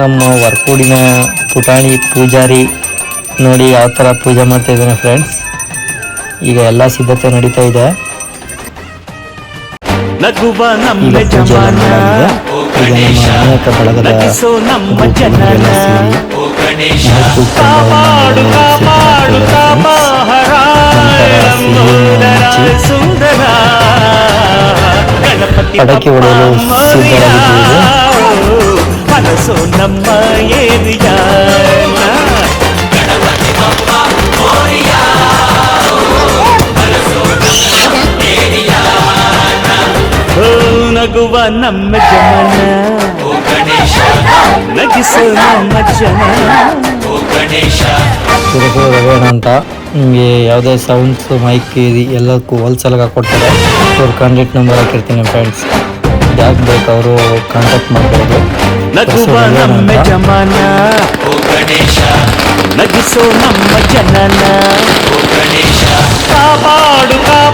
ನಮ್ಮ ವರ್ಕೋಡಿನ ಪುಟಾಣಿ ಪೂಜಾರಿ ನೋಡಿ ಯಾವ ಥರ ಪೂಜೆ ಮಾಡ್ತಾ ಇದ್ದಾನೆ ಫ್ರೆಂಡ್ಸ್ ಈಗ ಎಲ್ಲ ಸಿದ್ಧತೆ ನಡೀತಾ ಇದೆ. ಈಗ ಪೂಜೆ ಅನೇಕ ಬಳಗದ ಪಟಾಕಿ ಹೊಡೆಯಲು ಸಿದ್ಧರಾಗಿದ್ದೀವಿ. ಮನಸ್ಸು ನಮ್ಮ ಏರಿಯ ನಗುವ ನಮ್ಮ ಜಮನ ನಗಿಸೋ ನಮ್ಮ ಜನ ತಿರುಗು ರವೇಣ ಅಂತ ನಿಮಗೆ ಯಾವುದೇ ಸೌಂಡ್ಸ್ ಮೈಕ್ ಎಲ್ಲಕ್ಕೂ ಹೋಲ್ಸೇಲಾಗಿ ಹಾಕೊಡ್ತಾರೆ ಅವ್ರ ಕಾಂಟ್ಯಾಕ್ಟ್ ನಂಬರ್ ಹಾಕಿರ್ತೀನಿ ಫ್ರೆಂಡ್ಸ್ ಯಾಕೆ ಬೇಕು ಅವರು ಕಾಂಟ್ಯಾಕ್ಟ್ ಮಾಡ್ಬೋದು ನಗುವ ನಮ್ಮ ಜಮನ ನಗಿಸೋ ನಮ್ಮ ಜನನ ಕಾಪಾಡು ಕಾಪಾಡು ಕಾಪಾಡು